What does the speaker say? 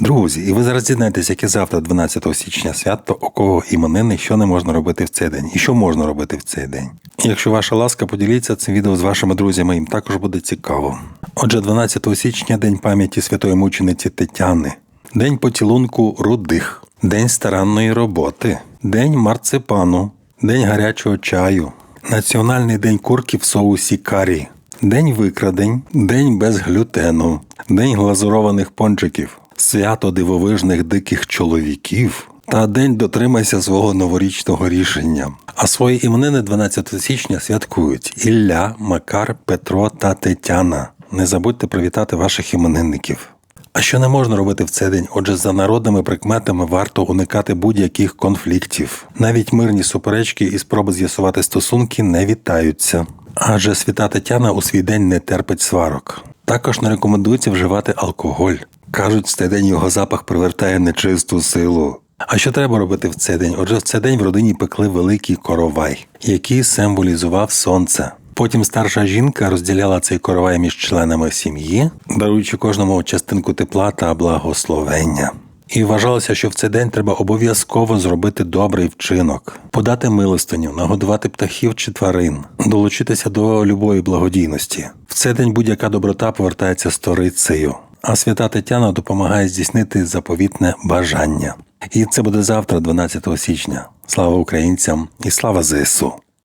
Друзі, і ви зараз дізнаєтесь, яке завтра, 12 січня, свято, у кого іменини, що не можна робити в цей день, і що можна робити в цей день. Якщо ваша ласка, поділіться цим відео з вашими друзями, їм також буде цікаво. Отже, 12 січня день пам'яті святої мучениці Тетяни, день поцілунку рудих, день старанної роботи, день марципану, день гарячого чаю, національний день курки в соусі карі, день викрадень, день без глютену, день глазурованих пончиків, свято дивовижних диких чоловіків. Та день дотримайся свого новорічного рішення. А свої іменини 12 січня святкують Ілля, Макар, Петро та Тетяна. Не забудьте привітати ваших іменинників. А що не можна робити в цей день? Отже, за народними прикметами варто уникати будь-яких конфліктів. Навіть мирні суперечки і спроби з'ясувати стосунки не вітаються. Адже свята Тетяна у свій день не терпить сварок. Також не рекомендується вживати алкоголь. Кажуть, в цей день його запах привертає нечисту силу. А що треба робити в цей день? Отже, в цей день в родині пекли великий коровай, який символізував сонце. Потім старша жінка розділяла цей коровай між членами сім'ї, даруючи кожному частинку тепла та благословення. І вважалося, що в цей день треба обов'язково зробити добрий вчинок, подати милостиню, нагодувати птахів чи тварин, долучитися до любої благодійності. В цей день будь-яка доброта повертається сторицею, а свята Тетяна допомагає здійснити заповітне бажання. І це буде завтра, 12 січня. Слава українцям і слава ЗСУ!